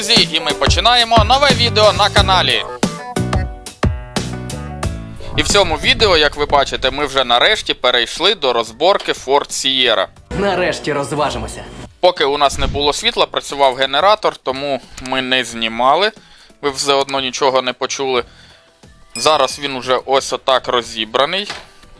Друзі! І ми починаємо нове відео на каналі. І в цьому відео, як ви бачите, ми вже нарешті перейшли до розборки Ford Sierra. Нарешті розважимося. Поки у нас не було світла, працював генератор, тому ми не знімали. Ви все одно нічого не почули. Зараз він уже ось отак розібраний.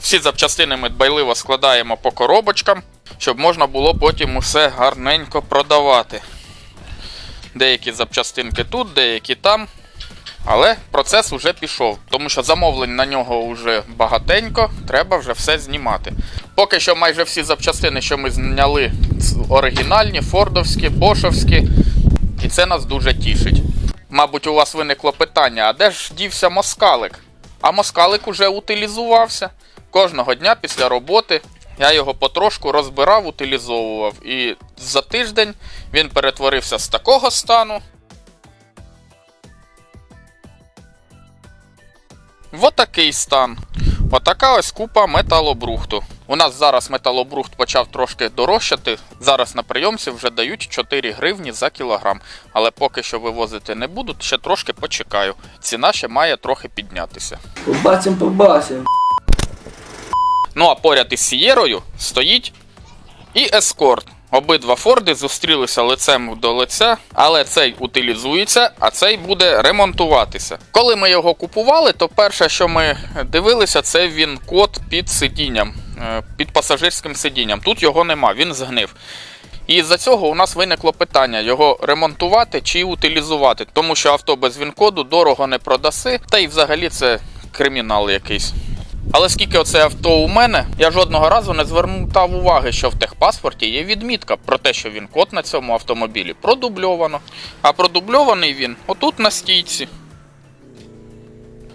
Всі запчастини ми дбайливо складаємо по коробочкам, щоб можна було потім усе гарненько продавати. Деякі запчастинки тут, деякі там. Але процес вже пішов, тому що замовлень на нього вже багатенько, треба вже все знімати. Поки що майже всі запчастини, що ми зняли, оригінальні, фордовські, бошовські, і це нас дуже тішить. Мабуть, у вас виникло питання: а де ж дівся москалик? А москалик уже утилізувався. Кожного дня після роботи я його потрошку розбирав, утилізовував. І за тиждень він перетворився з такого стану в отакий стан. Отака ось купа металобрухту. У нас зараз металобрухт почав трошки дорожчати. Зараз на прийомці вже дають 4 гривні за кілограм. Але поки що вивозити не будуть, ще трошки почекаю. Ціна ще має трохи піднятися. Побачим, побачим. Ну а поряд із Сієрою стоїть і ескорт. Обидва Форди зустрілися лицем до лиця, але цей утилізується, а цей буде ремонтуватися. Коли ми його купували, то перше, що ми дивилися, це він код під сидінням, е, під пасажирським сидінням. Тут його нема, він згнив. І з-за цього у нас виникло питання: його ремонтувати чи утилізувати, тому що авто без він-коду дорого не продаси, та й взагалі це кримінал якийсь. Але скільки оце авто у мене, я жодного разу не звертав уваги, що в техпаспорті є відмітка про те, що він код на цьому автомобілі продубльовано. А продубльований він отут на стійці.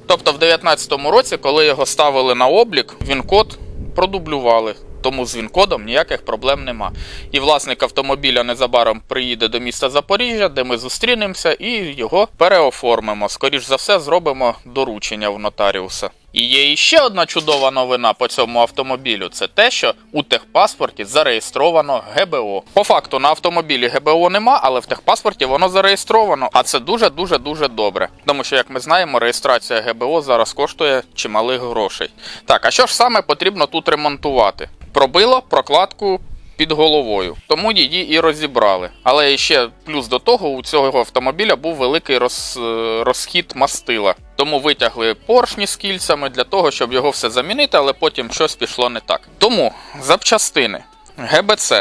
Тобто в 2019 році, коли його ставили на облік, він код продублювали. Тому з він-кодом ніяких проблем нема. І власник автомобіля незабаром приїде до міста Запоріжжя, де ми зустрінемося і його переоформимо. Скоріш за все, зробимо доручення в нотаріуса. І є іще одна чудова новина по цьому автомобілю: це те, що у техпаспорті зареєстровано ГБО. По факту на автомобілі ГБО нема, але в техпаспорті воно зареєстровано. А це дуже дуже дуже добре. Тому що, як ми знаємо, реєстрація ГБО зараз коштує чималих грошей. Так, а що ж саме потрібно тут ремонтувати? Пробило прокладку під головою, тому її і розібрали. Але ще плюс до того у цього автомобіля був великий роз, е, розхід мастила. Тому витягли поршні з кільцями для того, щоб його все замінити, але потім щось пішло не так. Тому запчастини ГБЦ.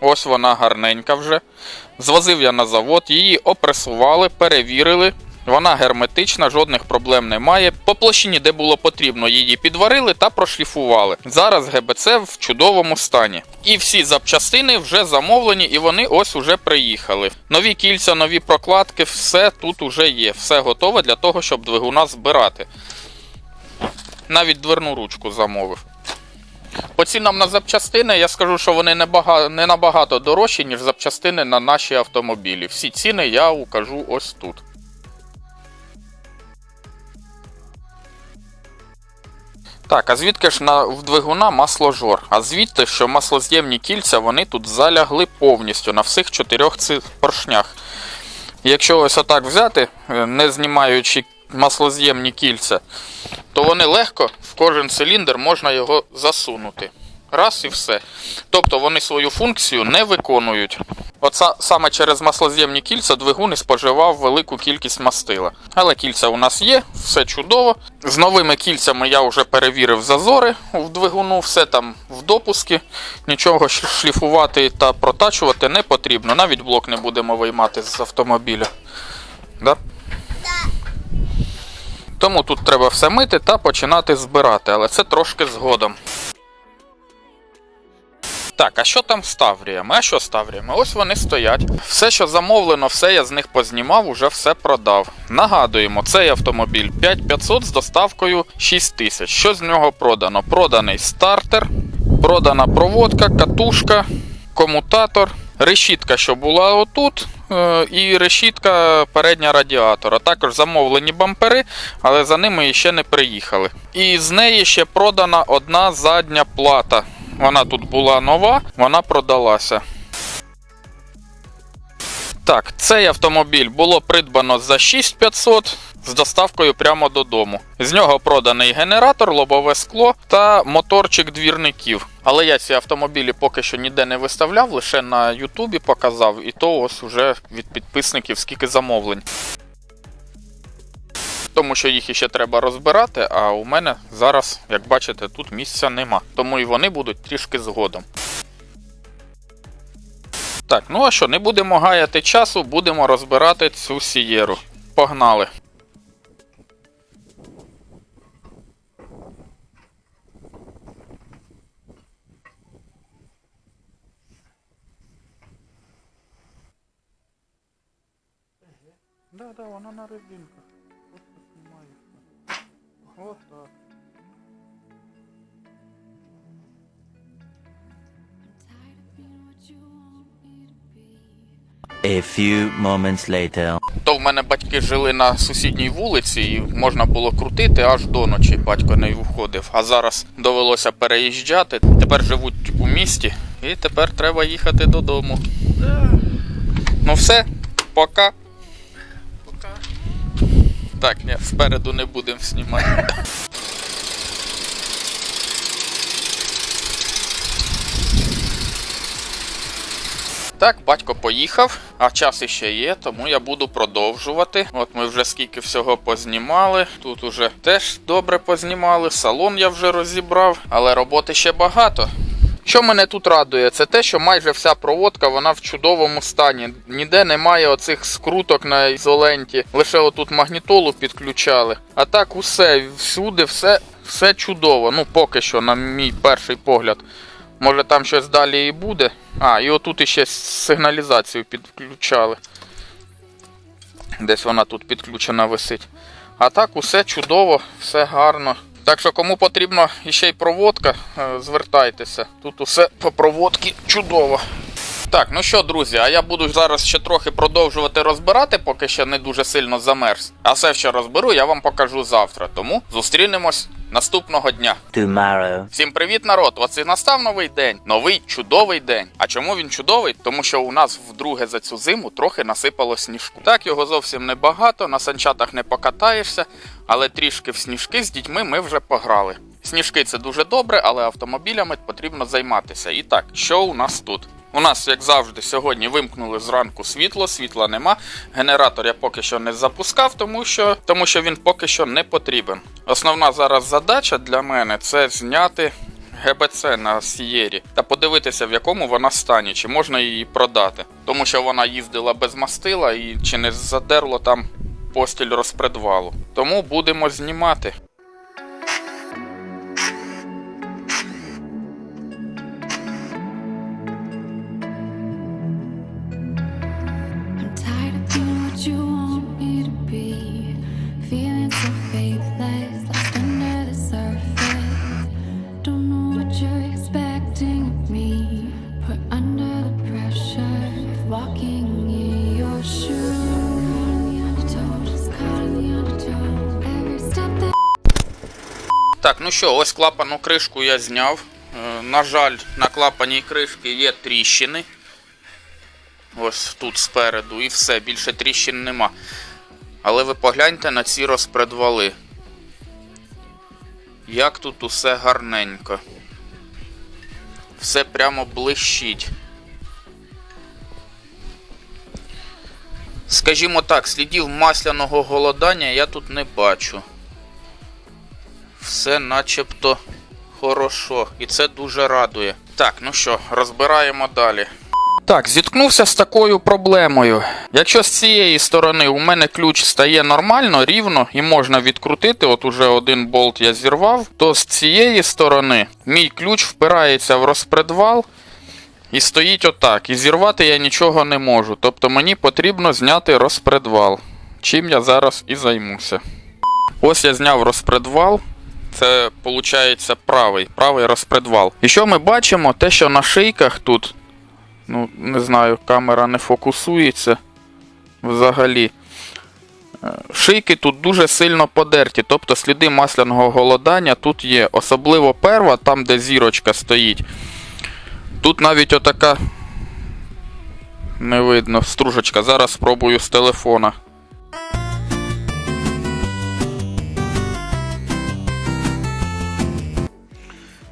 Ось вона гарненька вже. Звозив я на завод, її опресували, перевірили. Вона герметична, жодних проблем немає. По площині, де було потрібно, її підварили та прошліфували. Зараз ГБЦ в чудовому стані. І всі запчастини вже замовлені, і вони ось уже приїхали. Нові кільця, нові прокладки, все тут уже є. Все готове для того, щоб двигуна збирати. Навіть дверну ручку замовив. По цінам на запчастини я скажу, що вони не, бага... не набагато дорожчі, ніж запчастини на наші автомобілі. Всі ціни я укажу ось тут. Так, а звідки ж на в двигуна масложор? А звідти, що маслоз'ємні кільця вони тут залягли повністю на всіх чотирьох цих поршнях. Якщо ось отак взяти, е, не знімаючи маслоз'ємні кільця, то вони легко в кожен циліндр можна його засунути. Раз і все. Тобто вони свою функцію не виконують. От са- саме через маслоз'ємні кільця двигун і споживав велику кількість мастила. Але кільця у нас є, все чудово. З новими кільцями я вже перевірив зазори в двигуну, все там в допуску. Нічого шліфувати та протачувати не потрібно. Навіть блок не будемо виймати з автомобіля. Да? Тому тут треба все мити та починати збирати, але це трошки згодом. Так, а що там з Тавріями? А що з Тавріями? Ось вони стоять. Все, що замовлено, все я з них познімав, уже все продав. Нагадуємо, цей автомобіль 5500 з доставкою 6000. Що з нього продано? Проданий стартер, продана проводка, катушка, комутатор, решітка, що була отут, е, і решітка передня радіатора. Також замовлені бампери, але за ними ще не приїхали. І з неї ще продана одна задня плата. Вона тут була нова, вона продалася. Так, цей автомобіль було придбано за 6500 з доставкою прямо додому. З нього проданий генератор, лобове скло та моторчик двірників. Але я ці автомобілі поки що ніде не виставляв, лише на Ютубі показав, і то ось уже від підписників скільки замовлень. Тому що їх іще треба розбирати, а у мене зараз, як бачите, тут місця нема. Тому і вони будуть трішки згодом. Так, ну а що, не будемо гаяти часу, будемо розбирати цю сієру. Погнали. Few moments later. То в мене батьки жили на сусідній вулиці, і можна було крутити аж до ночі. Батько не виходив. А зараз довелося переїжджати. Тепер живуть у місті, і тепер треба їхати додому. Ну все, пока. Пока. Так, ні, спереду не будемо знімати. Так, батько поїхав, а час іще є, тому я буду продовжувати. От ми вже скільки всього познімали. Тут уже теж добре познімали. Салон я вже розібрав, але роботи ще багато. Що мене тут радує, це те, що майже вся проводка вона в чудовому стані. Ніде немає оцих скруток на ізоленті. Лише отут магнітолу підключали. А так усе, всюди, все, все чудово. Ну, поки що, на мій перший погляд. Може там щось далі і буде. А, і отут іще сигналізацію підключали. Десь вона тут підключена висить. А так усе чудово, все гарно. Так що кому потрібно іще й проводка, е, звертайтеся. Тут усе по проводці чудово. Так, ну що, друзі, а я буду зараз ще трохи продовжувати розбирати, поки ще не дуже сильно замерз. А все, що розберу, я вам покажу завтра. Тому зустрінемось наступного дня. Tomorrow. Всім привіт, народ! Оце настав новий день. Новий чудовий день. А чому він чудовий? Тому що у нас вдруге за цю зиму трохи насипало сніжку. Так, його зовсім небагато, на санчатах не покатаєшся, але трішки в сніжки з дітьми ми вже пограли. Сніжки це дуже добре, але автомобілями потрібно займатися. І так, що у нас тут? У нас, як завжди, сьогодні вимкнули зранку світло, світла нема. Генератор я поки що не запускав, тому що, тому що він поки що не потрібен. Основна зараз задача для мене це зняти ГБЦ на Сієрі та подивитися, в якому вона стані, чи можна її продати. Тому що вона їздила без мастила і чи не задерло там постіль розпредвалу. Тому будемо знімати. Так, ну що, ось клапану кришку я зняв. Е, На жаль, на клапаній кришці є тріщини. Ось тут спереду і все, більше тріщин нема. Але ви погляньте на ці розпредвали. Як тут усе гарненько. Все прямо блищить. Скажімо так, слідів масляного голодання я тут не бачу все начебто хорошо. І це дуже радує. Так, ну що, розбираємо далі. Так, зіткнувся з такою проблемою. Якщо з цієї сторони у мене ключ стає нормально, рівно і можна відкрутити, от уже один болт я зірвав, то з цієї сторони мій ключ впирається в розпредвал і стоїть отак. І зірвати я нічого не можу. Тобто мені потрібно зняти розпредвал. Чим я зараз і займуся. Ось я зняв розпредвал. Це виходить правий, правий розпредвал. І що ми бачимо? Те, що на шийках тут, ну, не знаю, камера не фокусується взагалі. Е, Шийки тут дуже сильно подерті, тобто сліди масляного голодання тут є. Особливо перва, там де зірочка стоїть. Тут навіть отака Не видно. Стружечка. Зараз спробую з телефона.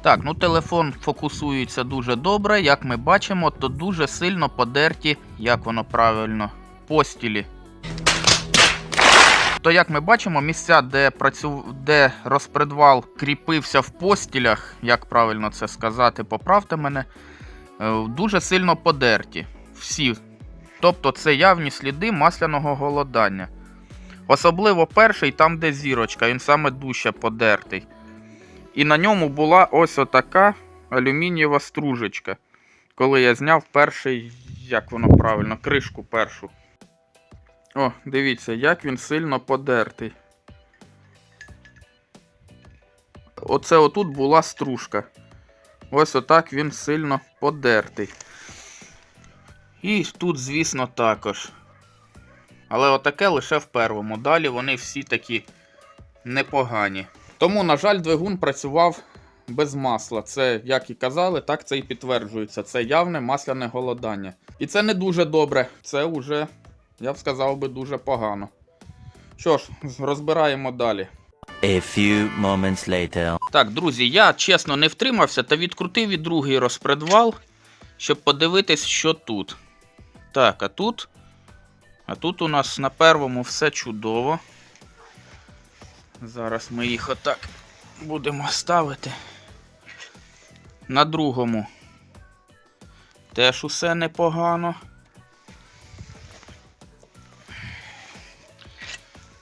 Так, ну телефон фокусується дуже добре. Як ми бачимо, то дуже сильно подерті, як воно правильно, постілі. То як ми бачимо, місця, де працю... де розпредвал кріпився в постілях, як правильно це сказати, поправте мене, е, дуже сильно подерті. Всі. Тобто це явні сліди масляного голодання. Особливо перший, там, де зірочка, він саме дужче подертий. І на ньому була ось отака алюмінієва стружечка. Коли я зняв перший, як воно правильно, кришку першу. О, дивіться, як він сильно подертий. Оце отут була стружка. Ось отак він сильно подертий. І тут, звісно, також. Але отаке лише в первому. Далі вони всі такі непогані. Тому, на жаль, двигун працював без масла. Це, як і казали, так це і підтверджується. Це явне масляне голодання. І це не дуже добре. Це вже, я б сказав би, дуже погано. Що ж, розбираємо далі. A few moments later. Так, друзі, я чесно не втримався та відкрутив і другий розпредвал, щоб подивитись, що тут. Так, а тут. А тут у нас на первому все чудово. Зараз ми їх отак будемо ставити. На другому. Теж усе непогано.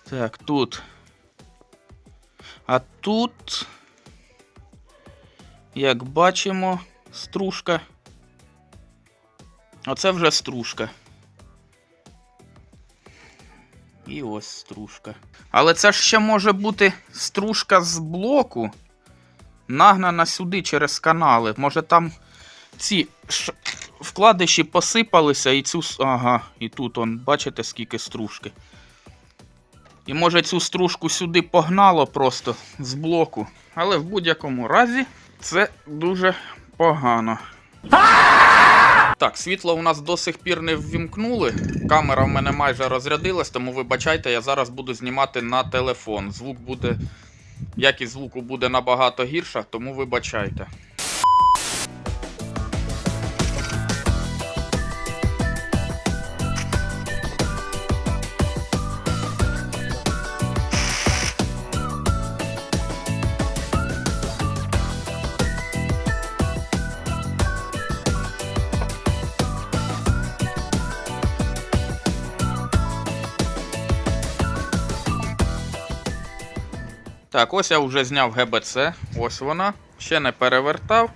Так, тут. А тут, як бачимо, стружка. Оце вже стружка. І ось стружка. Але це ж ще може бути стружка з блоку, нагнана сюди через канали. Може там ці ш... вкладиші посипалися і цю. Ага, і тут он, бачите, скільки стружки. І може цю стружку сюди погнало просто з блоку. Але в будь-якому разі це дуже погано. Так, світло у нас до сих пір не ввімкнули. Камера в мене майже розрядилась, тому вибачайте, я зараз буду знімати на телефон. Звук буде. Якість звуку буде набагато гірша, тому вибачайте. Так, ось я вже зняв ГБЦ. Ось вона. Ще не перевертав.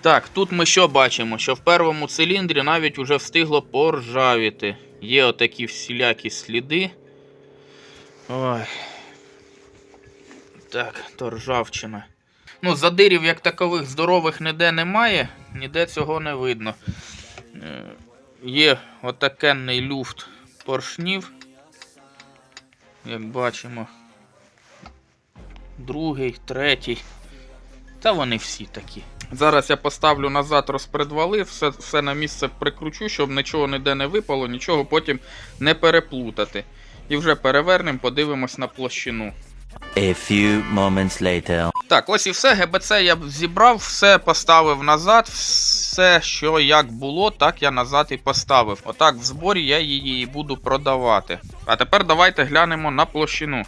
Так, тут ми що бачимо? Що в первому циліндрі навіть уже встигло поржавіти. Є отакі всілякі сліди. Ой. Так, то ржавчина. Ну, задирів як такових здорових ніде немає, ніде цього не видно. Е, Є отакенний люфт поршнів. Як бачимо другий, третій. Та вони всі такі. Зараз я поставлю назад розпредвали, все, все на місце прикручу, щоб нічого ніде не випало, нічого потім не переплутати. І вже перевернемо, подивимось на площину. A few moments later. Так, ось і все. ГБЦ я зібрав, все поставив назад. Все, що як було, так я назад і поставив. Отак в зборі я її буду продавати. А тепер давайте глянемо на площину.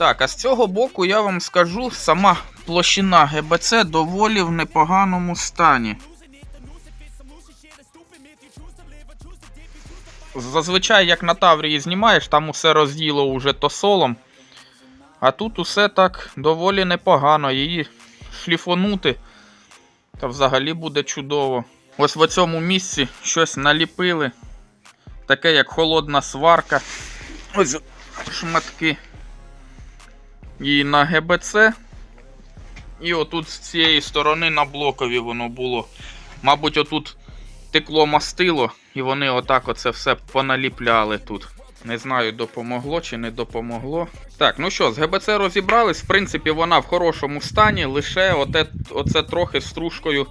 Так, а з цього боку я вам скажу, сама площина ГБЦ доволі в непоганому стані. Зазвичай, як на Таврії знімаєш, там усе розділо уже тосолом. А тут усе так доволі непогано. Її шліфонути. Та взагалі буде чудово. Ось в цьому місці щось наліпили. Таке як холодна сварка. Ось шматки. І на ГБЦ. І отут з цієї сторони на блокові воно було. Мабуть, отут текло мастило, і вони отак оце все поналіпляли тут. Не знаю, допомогло чи не допомогло. Так, ну що, з ГБЦ розібрались. В принципі, вона в хорошому стані, лише оте, оце трохи стружкою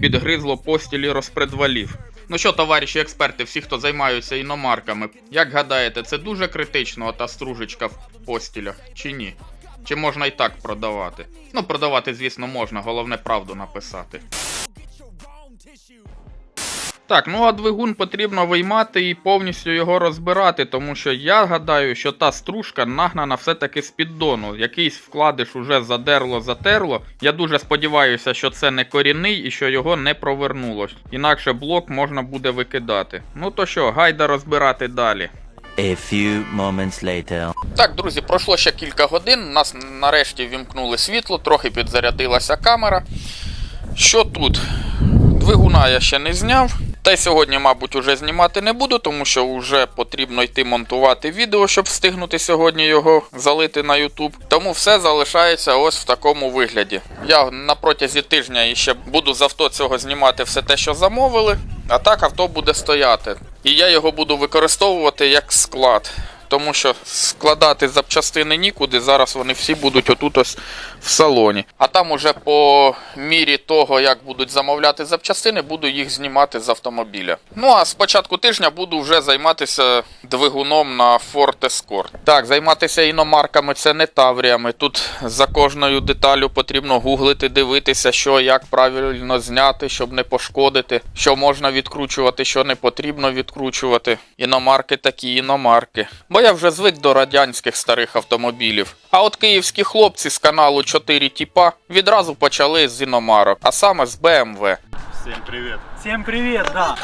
підгризло постілі розпредвалів. Ну що, товариші експерти, всі, хто займаються іномарками, як гадаєте, це дуже критично та стружечка в постілях чи ні? Чи можна і так продавати? Ну, продавати, звісно, можна, головне правду написати. Так, ну а двигун потрібно виймати і повністю його розбирати, тому що я гадаю, що та стружка нагнана все-таки з піддону. Якийсь вкладиш уже задерло, затерло. Я дуже сподіваюся, що це не корінний і що його не провернуло. Інакше блок можна буде викидати. Ну то що, гайда розбирати далі. A few moments later. Так, друзі, пройшло ще кілька годин. Нас нарешті вімкнули світло, трохи підзарядилася камера. Що тут? Двигуна я ще не зняв. Та й сьогодні, мабуть, уже знімати не буду, тому що вже потрібно йти монтувати відео, щоб встигнути сьогодні його залити на YouTube. Тому все залишається ось в такому вигляді. Я на протязі тижня іще буду з авто цього знімати все те, що замовили, а так авто буде стояти. І я його буду використовувати як склад. Тому що складати запчастини нікуди, зараз вони всі будуть отут ось в салоні. А там уже по мірі того, як будуть замовляти запчастини, буду їх знімати з автомобіля. Ну а з початку тижня буду вже займатися двигуном на Ford Escort. Так, займатися іномарками це не тавріями. Тут за кожною деталю потрібно гуглити, дивитися, що як правильно зняти, щоб не пошкодити, що можна відкручувати, що не потрібно відкручувати. Іномарки такі іномарки. Бо я вже звик до радянських старих автомобілів. А от київські хлопці з каналу 4 Тіпа відразу почали з іномарок, а саме з BMW. Всем привет. Всем привет, да.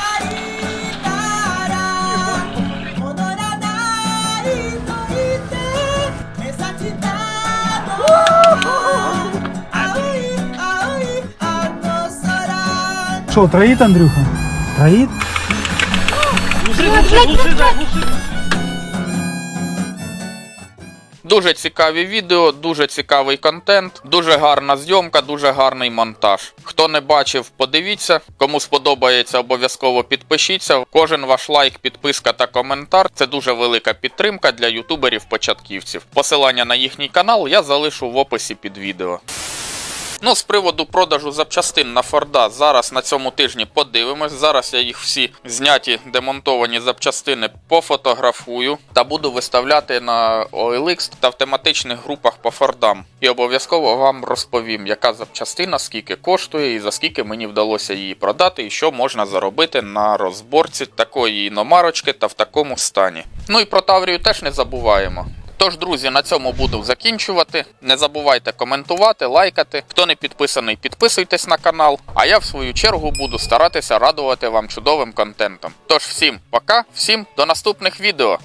Что, троит, Андрюха? Троит? Дуже цікаві відео, дуже цікавий контент, дуже гарна зйомка, дуже гарний монтаж. Хто не бачив, подивіться. Кому сподобається, обов'язково підпишіться. Кожен ваш лайк, підписка та коментар це дуже велика підтримка для ютуберів-початківців. Посилання на їхній канал я залишу в описі під відео. Ну, з приводу продажу запчастин на Форда зараз на цьому тижні подивимось. Зараз я їх всі зняті демонтовані запчастини пофотографую та буду виставляти на OLX та в тематичних групах по Фордам. І обов'язково вам розповім, яка запчастина, скільки коштує і за скільки мені вдалося її продати, і що можна заробити на розборці такої іномарочки та в такому стані. Ну і про Таврію теж не забуваємо. Тож, друзі, на цьому буду закінчувати. Не забувайте коментувати, лайкати. Хто не підписаний, підписуйтесь на канал. А я в свою чергу буду старатися радувати вам чудовим контентом. Тож всім пока, всім до наступних відео.